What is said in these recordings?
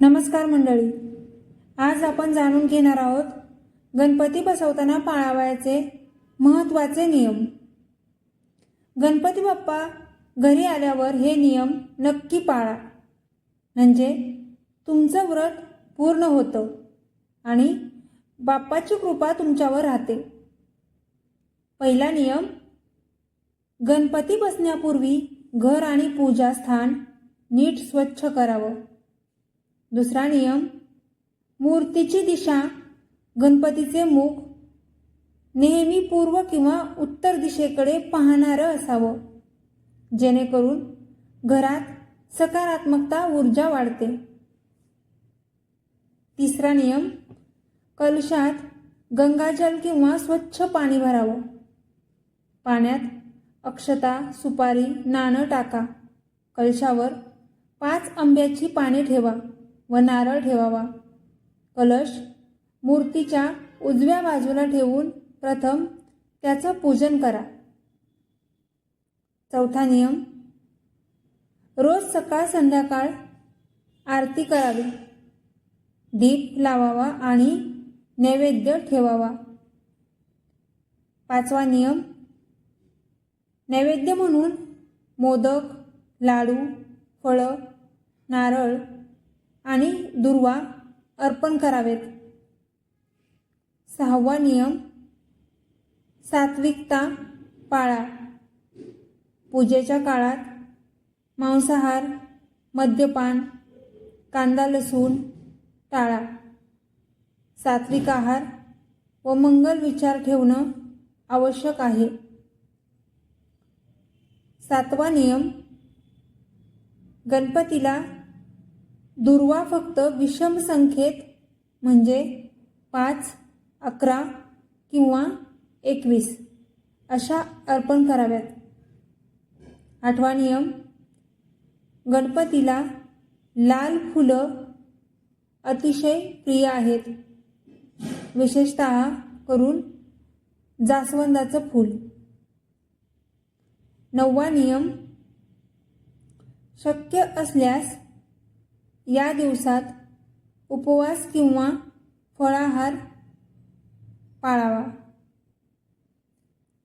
नमस्कार मंडळी. आज आपण जाणून घेणार आहोत गणपती बसवताना पाळावयाचे महत्त्वाचे नियम. गणपती बाप्पा घरी आल्यावर हे नियम नक्की पाळा. म्हणजे तुमचं व्रत पूर्ण होतं आणि बाप्पाची कृपा तुमच्यावर राहते. पहिला नियम गणपती बसण्यापूर्वी घर आणि पूजास्थान नीट स्वच्छ करावं. दुसरा नियम मूर्तीची दिशा गणपतीचे मुख नेहमी पूर्व किंवा उत्तर दिशेकडे पाहणारं असावं. जेणेकरून घरात सकारात्मकता ऊर्जा वाढते. तिसरा नियम कलशात गंगाजल किंवा स्वच्छ पाणी भरावं. पाण्यात अक्षता सुपारी नाणं टाका. कलशावर पाच आंब्याची पाने ठेवा. व नारळ ठेवावा. कलश मूर्तीच्या उजव्या बाजूला ठेवून प्रथम त्याचं पूजन करा. चौथा नियम. रोज सकाळ संध्याकाळ आरती करावी. दीप लावावा आणि नैवेद्य ठेवावा. पाचवा नियम. नैवेद्य म्हणून मोदक लाडू फळं नारळ आणि दुर्वा अर्पण करावेत. सहावा नियम सात्विकता पाळा. पूजेच्या काळात मांसाहार मद्यपान कांदा लसूण टाळा. सात्विक आहार व मंगल विचार ठेवणं आवश्यक आहे. सातवा नियम गणपतीला दुर्वा फक्त विषम संख्येत म्हणजे पाच अकरा किंवा एकवीस अशा अर्पण कराव्यात. आठवा नियम गणपतीला लाल फुलं अतिशय प्रिय आहेत. विशेषत करून जास्वंदाचं फूल. नववा नियम शक्य असल्यास या दिवसात उपवास किंवा फळाहार पाळावा.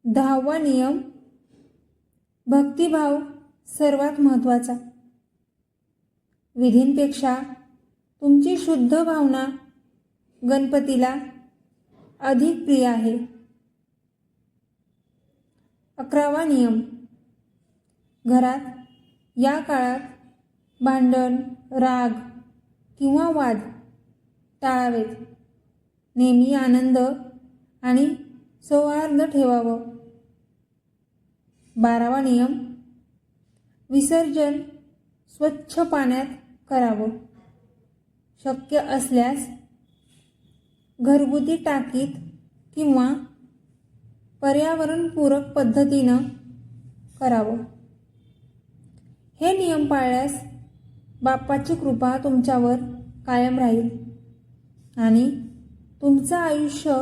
दहावा नियम भक्तिभाव सर्वात महत्त्वाचा. विधींपेक्षा तुमची शुद्ध भावना गणपतीला अधिक प्रिय आहे. अकरावा नियम घरात या काळात भांडण राग किंवा वाद टाळावेत. नेहमी आनंद आणि सौहार्द ठेवावं. बारावा नियम विसर्जन स्वच्छ पाण्यात करावं. शक्य असल्यास घरगुती टाकीत किंवा पर्यावरणपूरक पद्धतीनं करावं. हे नियम पाळल्यास बाप्पाची कृपा तुमच्यावर कायम राहील. आणि तुमचं आयुष्य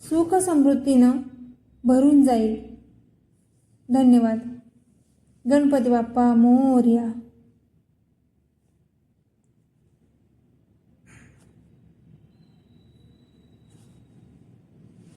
सुख समृद्धीनं भरून जाईल. धन्यवाद. गणपती बाप्पा मोर्या.